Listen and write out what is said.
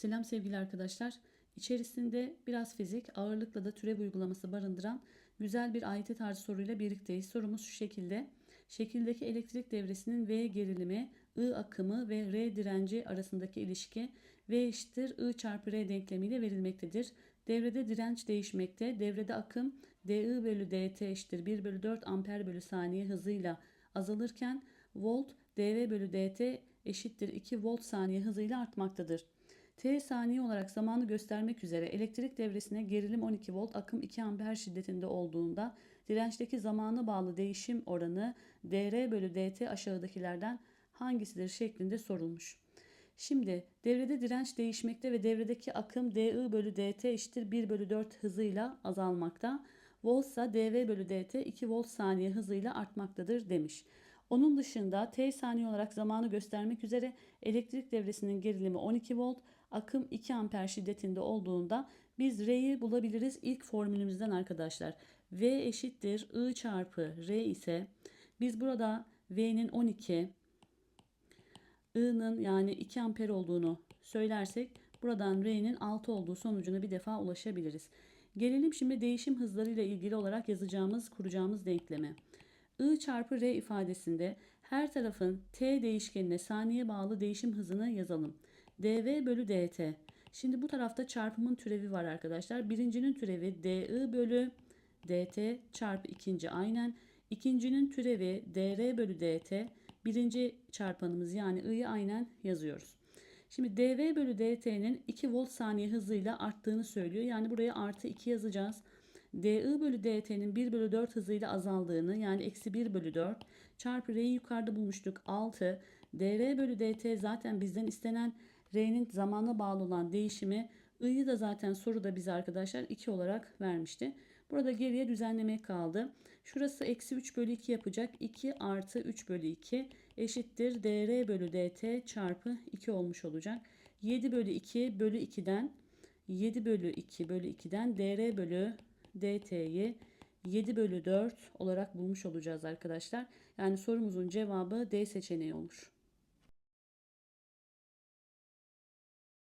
Selam sevgili arkadaşlar. İçerisinde biraz fizik, ağırlıkla da türev uygulaması barındıran güzel bir AYT tarzı soruyla birlikteyiz. Sorumuz şu şekilde. Şekildeki elektrik devresinin V gerilimi, I akımı ve R direnci arasındaki ilişki V eşittir I çarpı R denklemiyle verilmektedir. Devrede direnç değişmekte. Devrede akım dI bölü dt eşittir 1 bölü 4 amper bölü saniye hızıyla azalırken volt dV bölü dt eşittir 2 volt saniye hızıyla artmaktadır. T saniye olarak zamanı göstermek üzere elektrik devresine gerilim 12 volt, akım 2 amper şiddetinde olduğunda dirençteki zamana bağlı değişim oranı dR bölü dt aşağıdakilerden hangisidir şeklinde sorulmuş. Şimdi devrede direnç değişmekte ve devredeki akım dI bölü dt eşittir 1 bölü 4 hızıyla azalmakta. Volt ise dV bölü dt 2 volt saniye hızıyla artmaktadır demiş. Onun dışında T saniye olarak zamanı göstermek üzere elektrik devresinin gerilimi 12 volt, akım 2 amper şiddetinde olduğunda biz R'yi bulabiliriz ilk formülümüzden arkadaşlar. V eşittir I çarpı R ise biz burada V'nin 12, I'nın yani 2 amper olduğunu söylersek buradan R'nin 6 olduğu sonucuna bir defa ulaşabiliriz. Gelelim şimdi değişim hızlarıyla ilgili olarak yazacağımız, kuracağımız denkleme. I çarpı R ifadesinde her tarafın T değişkenine saniye bağlı değişim hızını yazalım. dV bölü dt. Şimdi bu tarafta çarpımın türevi var arkadaşlar. Birincinin türevi dI bölü dt çarpı ikinci aynen. İkincinin türevi dr bölü dt. Birinci çarpanımız yani i'yi aynen yazıyoruz. Şimdi dV bölü dt'nin 2 volt saniye hızıyla arttığını söylüyor. Yani buraya artı 2 yazacağız dI bölü dt'nin 1 bölü 4 hızıyla azaldığını yani eksi 1 bölü 4 çarpı r'yi yukarıda bulmuştuk 6 dr bölü dt zaten bizden istenen r'nin zamana bağlı olan değişimi i'yi da zaten soruda bize arkadaşlar 2 olarak vermişti. Burada geriye düzenleme kaldı. Şurası eksi 3 bölü 2 yapacak. 2 artı 3 bölü 2 eşittir dr bölü dt çarpı 2 olmuş olacak. 7 bölü 2 bölü 2'den 7 bölü 2 bölü 2'den dr bölü dt'yi 7 bölü 4 olarak bulmuş olacağız arkadaşlar. Yani sorumuzun cevabı D seçeneği olur.